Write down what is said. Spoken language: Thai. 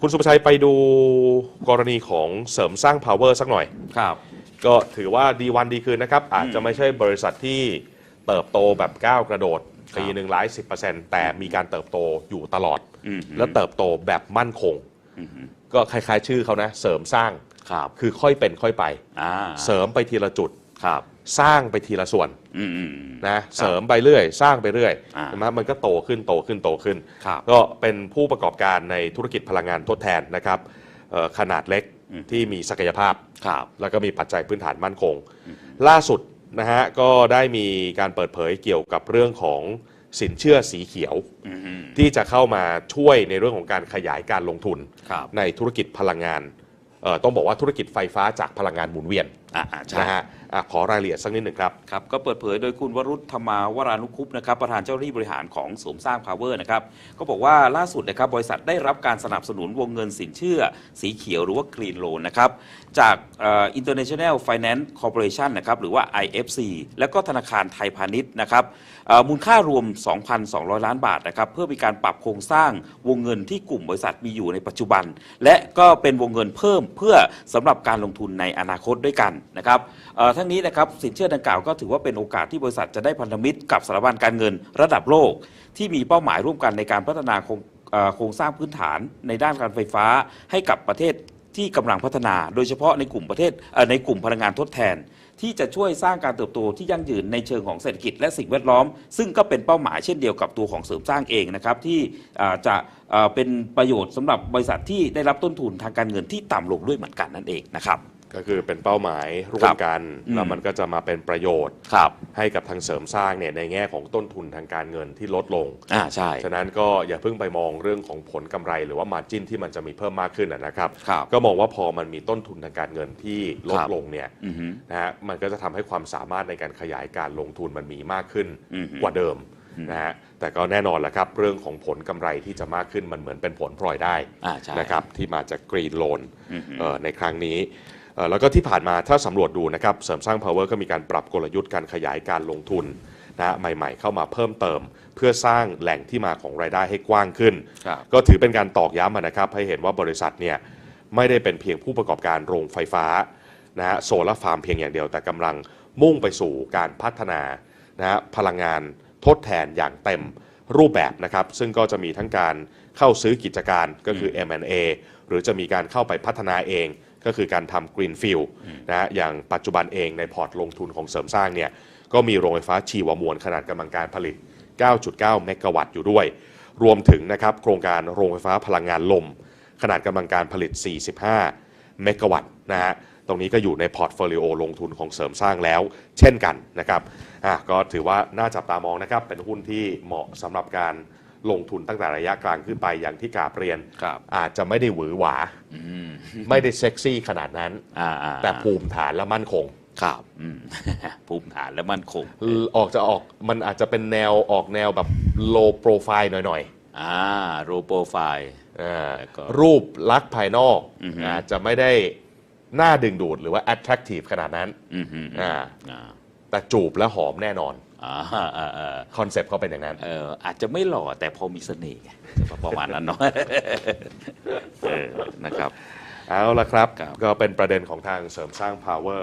คุณสุภชัยไปดูกรณีของเสริมสร้าง power สักหน่อย ครับ ก็ถือว่าดีวันดีคืนนะครับ อาจจะไม่ใช่บริษัทที่เติบโตแบบก้าวกระโดดครับปีหนึ่งหลายสิบเปอร์เซ็นต์แต่มีการเติบโตอยู่ตลอด อืม และเติบโตแบบมั่นคง อืมก็คล้ายๆ ชื่อเขานะ เสริมสร้างครับ คือค่อยเป็นค่อยไป อ่าเสริมไปทีละจุด ครับ สร้างไปทีละส่วนอืมอืมอืม นะเสริมไปเรื่อย สร้างไปเรื่อยอ่าใช่ไหมมันก็โตขึ้นโตขึ้นโตขึ้น ครับ ก็เป็นผู้ประกอบการในธุรกิจพลังงานทดแทนนะครับเอ่อขนาดเล็กอืม ที่มีศักยภาพ ครับ แล้วก็มีปัจจัยพื้นฐานมั่นคง ล่าสุดนะฮะก็ได้มีการเปิดเผยเกี่ยวกับเรื่องของสินเชื่อสีเขียวอืมอืมที่จะเข้ามาช่วยในเรื่องของการขยายการลงทุน ครับในธุรกิจพลังงานเอ่อต้องบอกว่าธุรกิจไฟฟ้าจากพลังงานหมุนเวียนอ่าอ่าใช่นะฮะ อขอรายละเอียดสักนิดหนึ่งครับ ครับก็เปิดเผยโดยคุณวรุษธรรมาวรานุคุปต์นะครับประธานเจ้าหน้าที่บริหารของสมสร้าง Power นะครับก็บอกว่าล่าสุดนะครับบริษัทได้รับการสนับสนุนวงเงินสินเชื่อ สีเขียวหรือว่า Green Loan นะครับจากเอ่อ International Finance Corporation นะครับหรือว่า IFC แล้วก็ธนาคารไทยพาณิชย์นะครับเอ่อมูลค่ารวม 2,200 ล้านบาทนะครับเพื่อมีการปรับโครงสร้างวงเงินที่กลุ่มบริษัทมีอยู่ในปัจจุบัน และก็เป็นวงเงินเพิ่มเพื่อสำหรับการลงทุนในอนาคตด้วยกันนะครับเอ่อทั้งนี้นะครับสินเชื่อดังกล่าวก็ถือว่าเป็นโอกาสที่บริษัทจะได้พันธมิตรกับสถาบันการเงินระดับโลก ที่มีเป้าหมายร่วมกันในการพัฒนาโครงสร้างพื้นฐานในด้านการไฟฟ้าให้กับประเทศที่กำลังพัฒนา โดยเฉพาะในกลุ่มประเทศในกลุ่มพลังงานทดแทน ที่จะช่วยสร้างการเติบโตที่ยั่งยืนในเชิงของเศรษฐกิจและสิ่งแวดล้อม ซึ่งก็เป็นเป้าหมายเช่นเดียวกับตัวของเสริมสร้างเองนะครับที่จะเอ่อเป็นประโยชน์สำหรับบริษัทที่ได้รับต้นทุนทางการเงินที่ต่ำลงด้วยเหมือนกันนั่นเองนะครับ ก็คือเป็นเป้าหมายร่วครัมบกันอืมแล้วมันก็จะมาเป็นประโยชน์ครับให้กับทางเสริมสร้างเนี่ยในแง่ของต้นทุนทางการเงินที่ลดลงอ่าใช่ฉะนั้นก็อย่าเพิ่งไปมองเรื่องของผลกำไร หรือว่ามาจิ้นที่มันจะมีเพิ่มมากขึ้นนะนะครับครับ ก็มองว่าพอมันมีต้นทุนทางการเงินที่ลดครับลงเนี่ยอือฮึนะฮะมันก็จะทำให้ความสามารถในการขยายการลงทุนมันมีมากขึ้นอือฮึกว่าเดิมนะฮะแต่ก็แน่นอนแหละครับ เรื่องของผลกำไรที่จะมากขึ้นมันเหมือนเป็นผลพลอยได้อ่าใช่นะครับที่มาจากกรีนโลนอือฮึในครั้งนี้เอ่อ แล้วก็ที่ผ่านมาถ้าสำรวจดูนะครับเสริมสร้าง power ก็มีการปรับกลยุทธ์การขยายการลงทุนนะฮะใหม่ๆ เข้ามาเพิ่มเติม เพื่อสร้างแหล่งที่มาของรายได้ให้กว้างขึ้นครับก็ถือเป็นการตอกย้ำอะนะครับให้เห็นว่าบริษัทเนี่ยไม่ได้เป็นเพียงผู้ประกอบการโรงไฟฟ้านะฮะโซลาร์ฟาร์มเพียงอย่างเดียวแต่กำลังมุ่งไปสู่การพัฒนานะฮะพลังงานทดแทนอย่างเต็มรูปแบบนะครับ ซึ่งก็จะมีทั้งการเข้าซื้อกิจการก็คือ M&A หรือจะมีการเข้าไปพัฒนาเอง ก็คือการทำ Greenfield นะฮะอย่างปัจจุบันเองในพอร์ตลงทุนของเสริมสร้างเนี่ยก็มีโรงไฟฟ้าชีวมวลขนาดกำลังการผลิต 9.9 เมกะวัตต์อยู่ด้วย รวมถึงนะครับโครงการโรงไฟฟ้าพลังงานลม ขนาดกำลังการผลิต 45 เมกะวัตต์นะฮะตรงนี้ก็อยู่ในพอร์ตโฟลิโอลงทุนของเสริมสร้างแล้ว เช่นกันนะครับอะก็ถือว่าน่าจับตามองนะครับเป็นหุ้นที่เหมาะสำหรับการลงทุนตั้งแต่ระยะกลางขึ้นไปอย่างที่กราบเรียน ครับอาจจะไม่ได้หวือหวาอืม ไม่ได้เซ็กซี่ขนาดนั้น อ่าอ่าแต่ภูมิฐานและมั่นคง ครับอืม ภูมิฐานและมั่นคงออกจะออกมันอาจจะเป็นแนวออกแนวแบบ low profile หน่อยอ่าโรโปรไฟล์ๆอ่าแล้วก็รูปลักษณ์ภายนอกอือฮึอาจจะไม่ได้น่าดึงดูดหรือว่า attractive ขนาดนั้นอืมอืมอ่าอ่าแต่จูบและหอมแน่นอนอ่าอ่าอ่าคอนเซปต์เขาเป็นอย่างนั้นเอออาจจะไม่หล่อแต่พอมีเสน่ห์ประมาณนั้นเนาะเออนะครับ เอาละครับครับ ก็เป็นประเด็นของทางเสริมสร้าง power